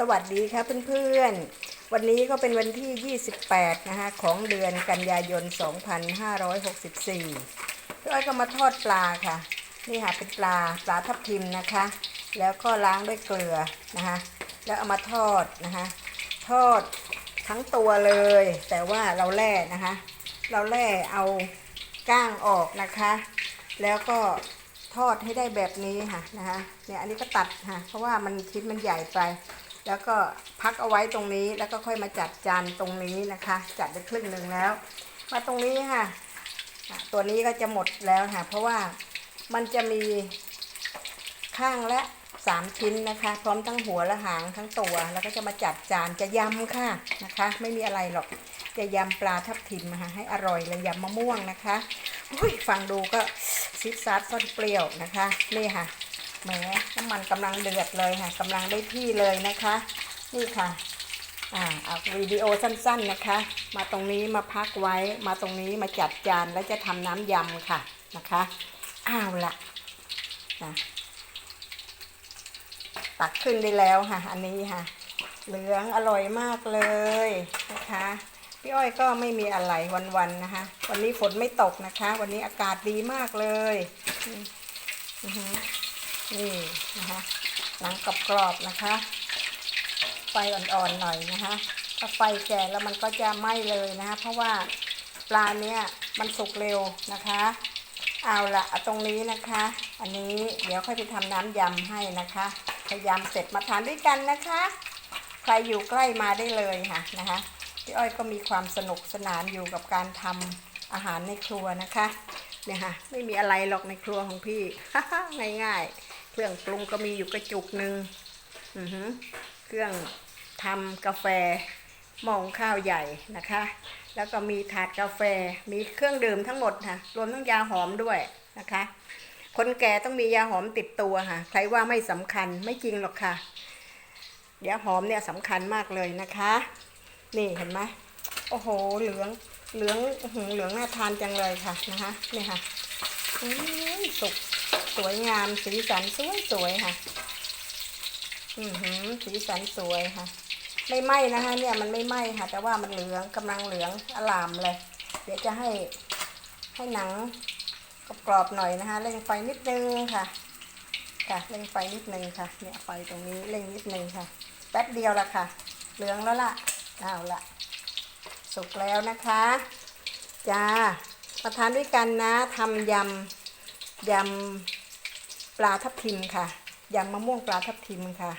สวัสดีค่ะเพื่อนๆ วันนี้ก็เป็นวันที่ 28 นะคะของเดือนกันยายน 2564พี่อ้อยก็มาทอดปลาค่ะ นี่ค่ะเป็นปลาปลาทับทิมนะคะ แล้วก็ล้างด้วยเกลือนะคะแล้วเอามาทอดนะคะ ทอดทั้งตัวเลย แต่ว่าเราแล่นะคะ เราแล่เอาก้างออกนะคะ แล้วก็ทอดให้ได้แบบนี้ค่ะนะคะเนี่ยอันนี้ก็ตัดค่ะเพราะว่ามันชิ้นมันใหญ่ไป แล้วก็พักเอาไว้ตรงนี้แล้วก็ค่อยมาจัดจานตรงนี้นะคะ จัดไปครึ่งหนึ่งแล้ว มาตรงนี้ค่ะ ตัวนี้ก็จะหมดแล้วค่ะ เพราะว่ามันจะมีข้างละสามชิ้นนะคะ พร้อมทั้งหัวและหางทั้งตัว แล้วก็จะมาจัดจานจะยำค่ะนะคะ ไม่มีอะไรหรอกจะยำปลาทับทิมนะคะให้อร่อยเลยยำมะม่วงนะคะฟังดูก็ซิดซาดซ่อนเปรี้ยวนะคะนี่ค่ะ แหมน้ำมันกำลังเดือดเลยค่ะกำลังได้ที่เลยนะคะ นี่ค่ะอ่าเอาวิดีโอสั้นๆนะคะ มาตรงนี้มาพักไว้ มาตรงนี้มาจัดจานแล้วจะทำน้ำยำค่ะนะคะอ้าวละนะตักขึ้นได้แล้วค่ะ อันนี้ค่ะ เหลืองอร่อยมากเลยนะคะพี่อ้อยก็ไม่มีอะไรวันๆนะคะ วันนี้ฝนไม่ตกนะคะ วันนี้อากาศดีมากเลย อือ นี่นะคะหนังกรอบๆนะคะ ไฟอ่อนๆหน่อยนะคะ ถ้าไฟแก่แล้วมันก็จะไหม้เลยนะคะ เพราะว่าปลาเนี้ยมันสุกเร็วนะคะ เอาละเอาตรงนี้นะคะ อันนี้เดี๋ยวค่อยไปทำน้ำยำให้นะคะพยายามเสร็จมาทานด้วยกันนะคะ ใครอยู่ใกล้มาได้เลยค่ะนะคะพี่อ้อยก็มีความสนุกสนานอยู่กับการทำอาหารในครัวนะคะเนี่ยค่ะไม่มีอะไรหรอกในครัวของพี่ง่ายๆ เครื่องปรุงก็มีอยู่กระจุกหนึ่งเครื่องทำกาแฟหม้อข้าวใหญ่นะคะ แล้วก็มีถาดกาแฟ มีเครื่องดื่มทั้งหมดค่ะ รวมทั้งยาหอมด้วยนะคะ คนแก่ต้องมียาหอมติดตัวค่ะ ใครว่าไม่สำคัญไม่จริงหรอกค่ะ ยาหอมเนี่ยสำคัญมากเลยนะคะ นี่เห็นไหมโอ้โห เหลือง เหลืองเหลืองน่าทานจังเลยค่ะนะคะ นี่ค่ะอุ้ยสุก สวยงาม สีสันสวยสวยๆค่ะ อือหือ สีสันสวยค่ะ ไม่ไหม้นะคะ เนี่ยมันไม่ไหม้ค่ะ แต่ว่ามันเหลืองกำลังเหลืองอลามเลย เดี๋ยวจะให้ให้หนังกรอบๆหน่อยนะคะเร่งไฟนิดนึงค่ะ ค่ะเร่งไฟนิดนึงค่ะ เนี่ยไฟตรงนี้เร่งนิดนึงค่ะ แป๊บเดียวละค่ะ เหลืองแล้วล่ะเอาละสุกแล้วนะคะจ้ามาทานด้วยกันนะทำยำยำ ปลาทับทิมค่ะยำมะม่วงปลาทับทิมค่ะ